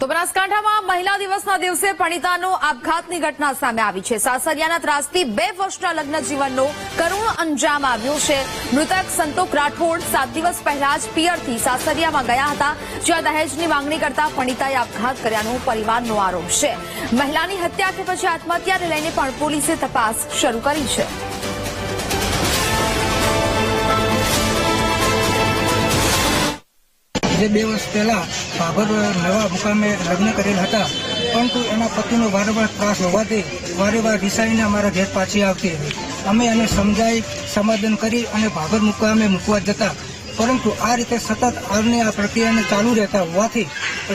તો બનાસકાંઠામાં મહિલા દિવસના દિવસે પણિતાનો આપઘાતની ઘટના સામે આવી છે. સાસરિયાના ત્રાસથી બે વર્ષના લગ્ન જીવનનો કરુણ અંજામ આવ્યો છે. મૃતક સંતોક રાઠોડ સાત દિવસ પહેલા જ પિયરથી સાસરિયામાં ગયા હતા, જ્યાં દહેજની માંગણી કરતા પણિતાએ આપઘાત કર્યાનો પરિવારનો આરોપ છે. મહિલાની હત્યા કે પછી આત્મહત્યાને લઈને પણ પોલીસે તપાસ શરૂ કરી છે. જે બે વર્ષ પહેલા ભાભર નવા મુકામે લગ્ન કરેલ હતા. પરંતુ એના પતિનો વારંવાર ત્રાસ હોવાથી વારંવાર રિસાઈને અમારા ઘેર પાછી આવતી અમે એને સમજાઈ, સમાધાન કરી અને ભાભર મુકામે મૂકવા જતા. પરંતુ આ રીતે સતત આરની આ પ્રક્રિયાને ચાલુ રહેતા હોવાથી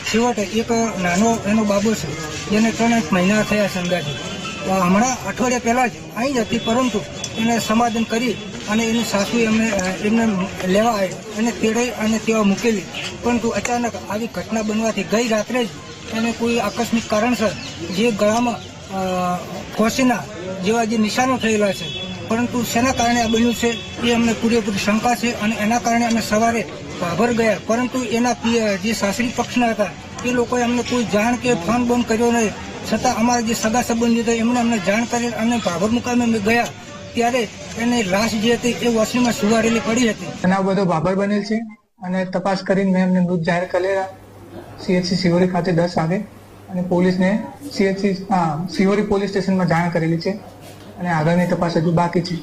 છેવટે એક નાનો એનો બાબો છે, જેને ત્રણ મહિના થયા છે હમણાં અઠવાડિયા પહેલાં જ અહીં જ હતી, પરંતુ એને સમાધાન કરી અને એની સાસુ એમને એમને લેવા આવી અને તેડાઈ અને તેવા મૂકેલી. પરંતુ અચાનક આવી ઘટના બનવાથી ગઈ રાત્રે જ એને કોઈ આકસ્મિક કારણસર જે ગળામાં ફોસીના જેવા જે નિશાનો થયેલા છે, પરંતુ શેના કારણે આ બન્યું છે એ અમને પૂરેપૂરી શંકા છે અને એના કારણે અમે સવારે ભાભર ગયા. પરંતુ એના જે સાસરી પક્ષના હતા, એ લોકોએ અમને કોઈ જાણ કે ફોન બોન કર્યો નહીં. છતાં અમારા જે સગા સંબંધી હતા, એમણે અમને જાણ કરી અને ભાભર મુકામે અમે ગયા. ત્યારે એને લાશ જે હતી એ વોશરૂમમાં સુવાડેલી પડી હતી. બનાવ બધો બાબર બનેલ છે અને તપાસ કરીને મેં એમને મૃત જાહેર કરેલા સીએચસી સિવોરી ખાતે દસ વાગે અને પોલીસને સીએચસી સિવોરી પોલીસ સ્ટેશનમાં જાણ કરેલી છે અને આગળની તપાસ હજુ બાકી છે.